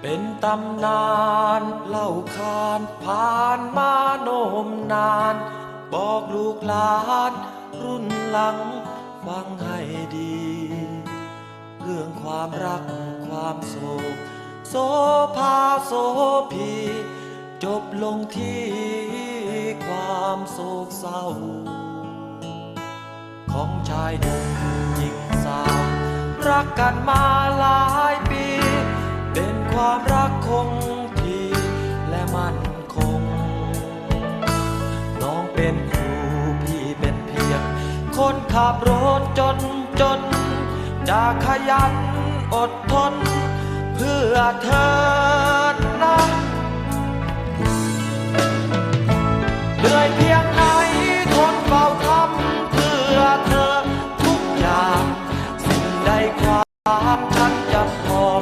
เป็นตำนานเล่าขานผ่านมาโนมนาน บอกลูกหลานรุ่นหลังฟังให้ดี เรื่องความรักความโศก โสภาโสพีจบลงที่ความโศกเศร้า ของชายหนุ่มหญิงสาว รักกันมาลา ความรักคงที่และมั่นคง น้องเป็นครูพี่เป็นเพียง คนขับรถจนจน จะขยันอดทน เพื่อเธอนะเหนื่อยเพียงไหนทนเฝ้าทำเพื่อเธอทุกอย่าง สิ่งใดความฉันจะพอ